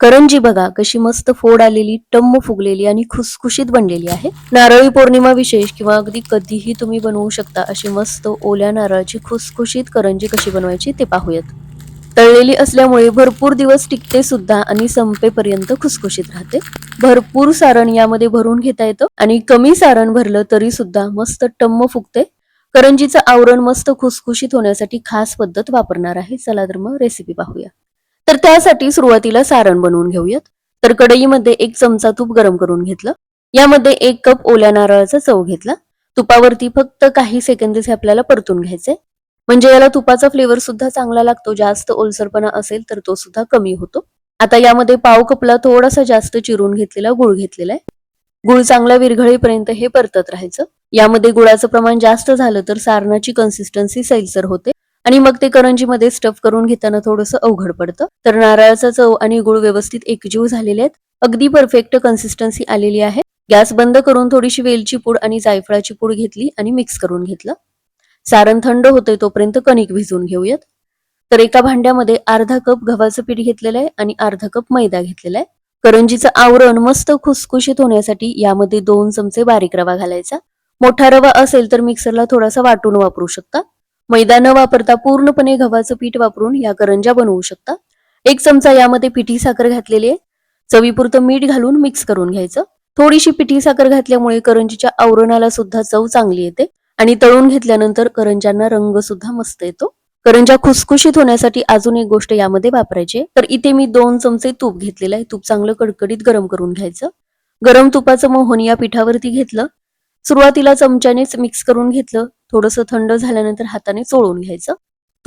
करंजी बघा कशी मस्त फोड आलेली टम्म फुगलेली आणि खुसखुशीत बनलेली आहे. नारळी पौर्णिमा विशेष किंवा अगदी कधीही तुम्ही बनवू शकता अशी मस्त ओल्या नारळाची खुसखुशीत करंजी कशी बनवायची ते पाहूयात. तळलेली असल्यामुळे भरपूर दिवस टिकते सुद्धा आणि संपेपर्यंत खुसखुशीत राहते. भरपूर सारण यामध्ये भरून घेता येतं आणि कमी सारण भरलं तरी सुद्धा मस्त टम्म फुगते. करंजीचं आवरण मस्त खुसखुशीत होण्यासाठी खास पद्धत वापरणार आहे. चला तर मग रेसिपी पाहूया. तर त्यासाठी सुरुवातीला सारण बनवून घेऊयात. तर कढईमध्ये एक चमचा तूप गरम करून घेतलं. यामध्ये एक कप ओल्या नारळाचा चव घेतला. तुपावरती फक्त काही सेकंदच हे आपल्याला परतून घ्यायचे म्हणजे याला तुपाचा फ्लेवर सुद्धा चांगला लागतो. जास्त ओलसरपणा असेल तर तो सुद्धा कमी होतो. आता यामध्ये पाव कपला थोडासा जास्त चिरून घेतलेला गुळ घेतलेला आहे. गुळ चांगला विरघळेपर्यंत हे परतत राहायचं. यामध्ये गुळाचं प्रमाण जास्त झालं तर सारणाची कन्सिस्टन्सी सैलसर होते. आणि मग ते करंजीमध्ये स्टफ करून घेताना थोडंसं अवघड पडतं. तर नारळाचा चव आणि गुळ व्यवस्थित एकजीव झालेले आहेत. अगदी परफेक्ट कन्सिस्टन्सी आलेली आहे. गॅस बंद करून थोडीशी वेलची पूड आणि जायफळाची पूड घेतली आणि मिक्स करून घेतलं. सारण थंड होतंय तोपर्यंत कणिक भिजवून घेऊयात. तर एका भांड्यामध्ये अर्धा कप गव्हाचं पीठ घेतलेलं आहे आणि अर्धा कप मैदा घेतलेला आहे. करंजीचं आवरण मस्त खुसखुशीत होण्यासाठी यामध्ये दोन चमचे बारीक रवा घालायचा. मोठा रवा असेल तर मिक्सरला थोडासा वाटून वापरू शकता. मैदा न वापरता पूर्णपणे गव्हाचं पीठ वापरून या करंजा बनवू शकता. एक चमचा यामध्ये पिठी साखर घातलेली आहे. चवीपुरतं मीठ घालून मिक्स करून घ्यायचं. थोडीशी पिठी साखर घातल्यामुळे करंजीच्या आवरणाला सुद्धा चव चांगली येते आणि तळून घेतल्यानंतर करंजांना रंग सुद्धा मस्त येतो. करंजा खुसखुशीत होण्यासाठी अजून एक गोष्ट यामध्ये वापरायची तर इथे मी दोन चमचे तूप घेतलेलं आहे. तूप चांगलं कडकडीत गरम करून घ्यायचं. गरम तुपाचं मोहन या पिठावरती घेतलं. सुरुवातीला चमच्यानेच मिक्स करून घेतलं. थोडंसं थंड झाल्यानंतर हाताने चोळून घ्यायचं.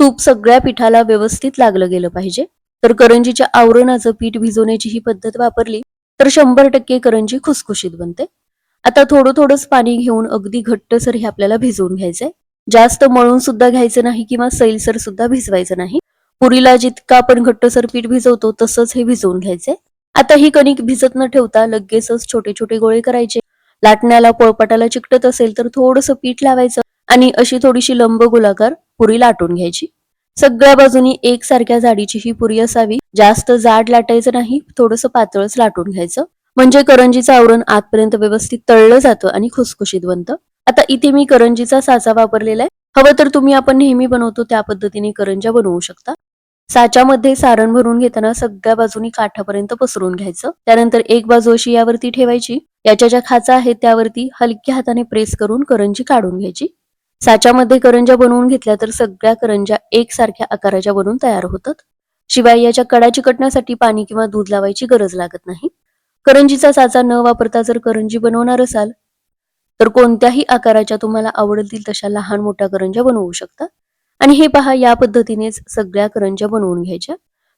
तूप सगळ्या पिठाला व्यवस्थित लागलं गेलं पाहिजे. तर करंजीच्या आवरणाचं पीठ भिजवण्याची ही पद्धत वापरली तर शंभर टक्के करंजी खुसखुशीत बनते. आता थोडं थोडंच पाणी घेऊन अगदी घट्टसर हे आपल्याला भिजवून घ्यायचंय. जास्त मळून सुद्धा घ्यायचं नाही किंवा सैलसर सुद्धा भिजवायचं नाही. पुरीला जितका आपण घट्टसर पीठ भिजवतो तसंच हे भिजवून घ्यायचंय. आता ही कणिक भिजत न ठेवता लगेचच छोटे छोटे गोळे करायचे. लाटण्याला पोळपाटाला चिकटत असेल तर थोडंसं पीठ लावायचं आणि अशी थोडीशी लंब गोलाकार पुरी लाटून घ्यायची. सगळ्या बाजूनी एकसारख्या जाडीची ही पुरी असावी. जास्त जाड लाटायचं नाही थोडंसं पातळच लाटून घ्यायचं. म्हणजे करंजीचं आवरण आतपर्यंत व्यवस्थित तळलं जातं आणि खुसखुशीत बनतं आता इथे मी करंजीचा साचा वापरलेला आहे. हवं तर तुम्ही आपण नेहमी बनवतो त्या पद्धतीने करंजा बनवू शकता. साच्यामध्ये सारण भरून घेताना सगळ्या बाजूनी काठापर्यंत पसरून घ्यायचं. त्यानंतर एक बाजू अशी यावरती ठेवायची. याच्या ज्या खाचा आहेत त्यावरती हलक्या हाताने प्रेस करून करंजी काढून घ्यायची. साच्यामध्ये करंजा बनवून घेतल्या तर सगळ्या करंजा एकसारख्या आकाराच्या बनून तयार होतात. शिवाय याच्या कडा चिकटण्यासाठी पाणी किंवा दूध लावायची गरज लागत नाही. करंजीचा साचा न वापरता जर करंजी बनवणार असाल तर कोणत्याही आकाराच्या तुम्हाला आवडतील तशा लहान मोठ्या करंजा बनवू शकता. आणि हे पहा या पद्धतीनेच सगळ्या करंज्या बनवून घ्यायच्या.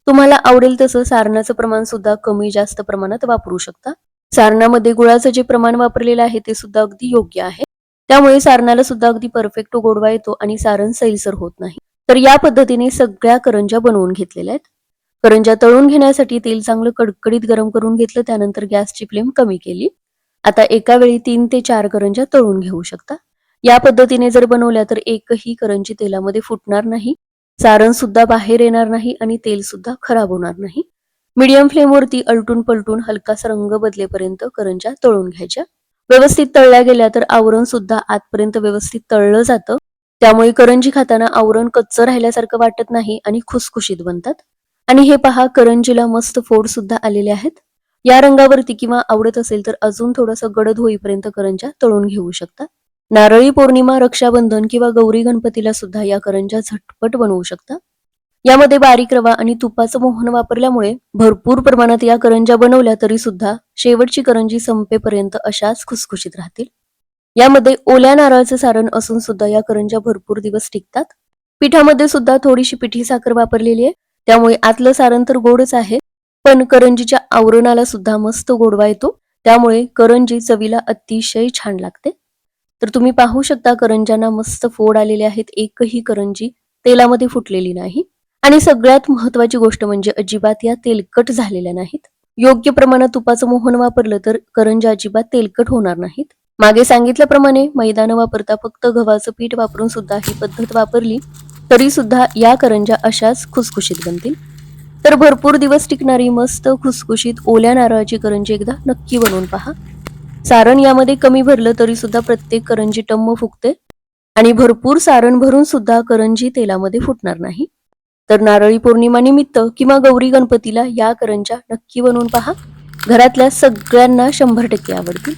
तुम्हाला आवडेल तसं सारणाचं प्रमाण सुद्धा कमी जास्त प्रमाणात वापरू शकता. सारणामध्ये गुळाचं जे प्रमाण वापरलेलं आहे ते सुद्धा अगदी योग्य आहे. त्यामुळे सारणाला सुद्धा अगदी परफेक्ट गोडवा येतो आणि सारण सैलसर होत नाही. तर या पद्धतीने सगळ्या करंज्या बनवून घेतलेल्या आहेत. करंजा तळून घेण्यासाठी तेल चांगलं कडकडीत गरम करून घेतलं त्यानंतर गॅसची फ्लेम कमी केली. आता एका वेळी तीन ते चार करंजा तळून घेऊ शकता. या पद्धतीने जर बनवल्या तर एकही करंजी तेलामध्ये फुटणार नाही सारण सुद्धा बाहेर येणार नाही आणि तेल सुद्धा खराब होणार नाही. मीडियम फ्लेमवरती अलटून पलटून हलकासा रंग बदलेपर्यंत करंजा तळून घ्यायच्या. व्यवस्थित तळल्या गेल्या तर आवरण सुद्धा आतपर्यंत व्यवस्थित तळलं जातं. त्यामुळे करंजी खाताना आवरण कच्चं राहिल्यासारखं वाटत नाही आणि खुसखुशीत बनतात. आणि हे पहा करंजीला मस्त फोड सुद्धा आलेले आहेत. या रंगावरती किंवा आवडत असेल तर अजून थोडंसं गडद होईपर्यंत करंजा तळून घेऊ शकता. नारळी पौर्णिमा रक्षाबंधन किंवा गौरी गणपतीला सुद्धा या करंजा झटपट बनवू शकता. यामध्ये बारीक रवा आणि तुपाचं मोहन वापरल्यामुळे भरपूर प्रमाणात या करंजा बनवल्या तरी सुद्धा शेवटची करंजी संपेपर्यंत अशाच खुसखुशीत राहतील. यामध्ये ओल्या नारळाचं सारण असून सुद्धा या करंजा भरपूर दिवस टिकतात. पिठामध्ये सुद्धा थोडीशी पिठी साखर वापरलेली आहे. त्यामुळे आतलं सारण तर गोडच आहे पण करंजीच्या आवरणाला सुद्धा मस्त गोडवा येतो. त्यामुळे करंजी चवीला अतिशय छान लागते. तर तुम्ही पाहू शकता करंजांना मस्त फोड आलेले आहेत एकही करंजी तेलामध्ये फुटलेली नाही. आणि सगळ्यात महत्वाची गोष्ट म्हणजे अजिबात या तेलकट झालेल्या नाहीत. योग्य प्रमाणात तुपाचं मोहन वापरलं तर करंजा अजिबात तेलकट होणार नाहीत. मागे सांगितल्याप्रमाणे मैदान वापरता फक्त गव्हाचं पीठ वापरून सुद्धा ही पद्धत वापरली तरी सुद्धा या करंजा अशाच खुसखुशीत बनतील. तर भरपूर दिवस टिकणारी मस्त खुसखुशीत ओल्या नारळाची करंजी एकदा नक्की बनवून पहा. सारण यामध्ये कमी भरलं तरी सुद्धा प्रत्येक करंजी टम्म फुगते. आणि भरपूर सारण भरून सुद्धा करंजी तेलामध्ये फुटणार नाही. तर नारळी पौर्णिमा निमित्त किंवा गौरी गणपतीला या करंजा नक्की बनवून पहा. घरातल्या सगळ्यांना शंभर टक्के आवडतील.